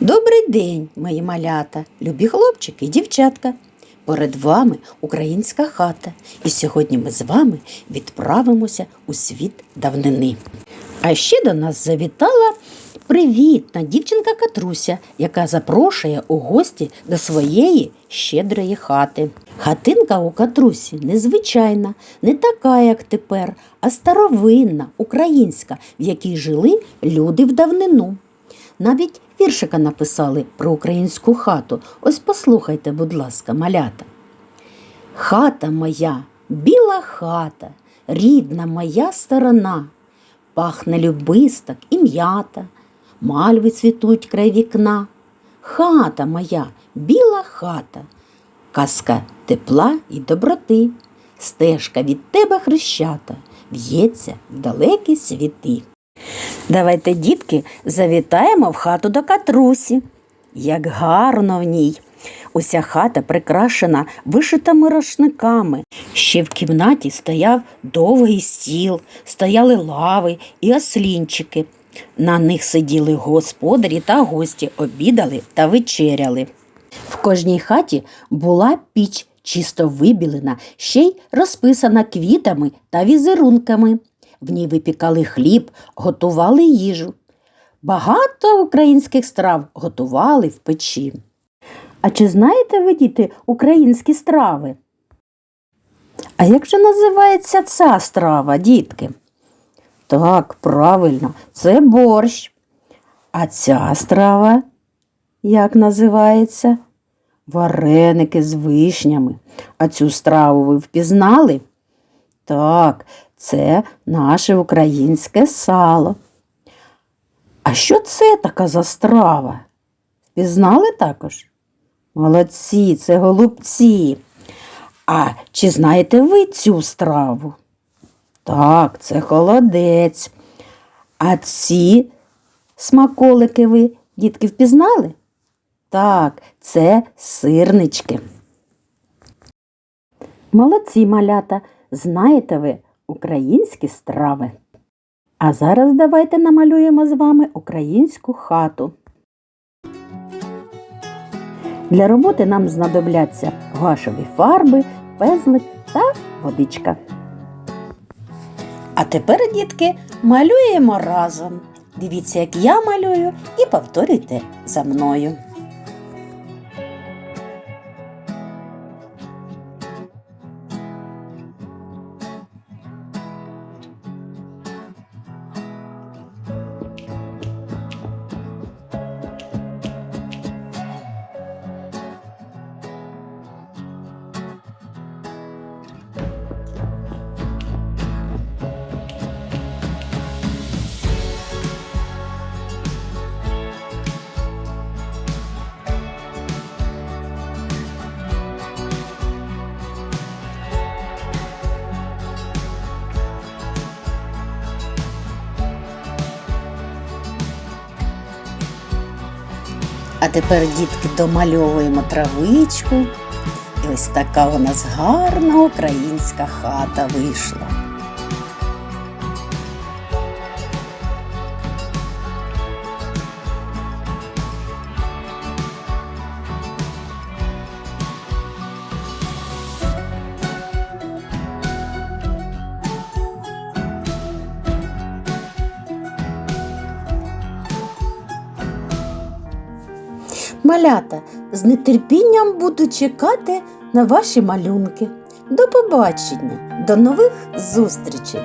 Добрий день, мої малята, любі хлопчики і дівчатка. Перед вами українська хата, і сьогодні ми з вами відправимося у світ давнини. А ще до нас завітала привітна дівчинка Катруся, яка запрошує у гості до своєї щедрої хати. Хатинка у Катрусі незвичайна, не така, як тепер, а старовинна, українська, в якій жили люди в давнину. Навіть віршика написали про українську хату. Ось послухайте, будь ласка, малята. Хата моя, біла хата, рідна моя сторона, пахне любисток і м'ята, мальви цвітуть край вікна. Хата моя, біла хата, казка тепла і доброти, стежка від тебе хрещата, в'ється в далекі світи. Давайте, дітки, завітаємо в хату до Катрусі. Як гарно в ній. Уся хата прикрашена вишитими рушниками. Ще в кімнаті стояв довгий стіл, стояли лави і ослінчики. На них сиділи господарі та гості, обідали та вечеряли. В кожній хаті була піч чисто вибілена, ще й розписана квітами та візерунками. В ній випікали хліб, готували їжу. Багато українських страв готували в печі. А чи знаєте ви, діти, українські страви? А як же називається ця страва, дітки? Так, правильно, це борщ. А ця страва як називається? Вареники з вишнями. А цю страву ви впізнали? Так, це наше українське сало. А що це така за страва? Впізнали також? Молодці, це голубці. А чи знаєте ви цю страву? Так, це холодець. А ці смаколики ви, дітки, впізнали? Так, це сирнички. Молодці малята, знаєте ви українські страви. А зараз давайте намалюємо з вами українську хату. Для роботи нам знадобляться гуашеві фарби, пезлик та водичка. А тепер, дітки, малюємо разом. Дивіться, як я малюю, і повторюйте за мною. А тепер, дітки, домальовуємо травичку. І ось така у нас гарна українська хата вийшла. Малята, з нетерпінням буду чекати на ваші малюнки. До побачення, до нових зустрічей!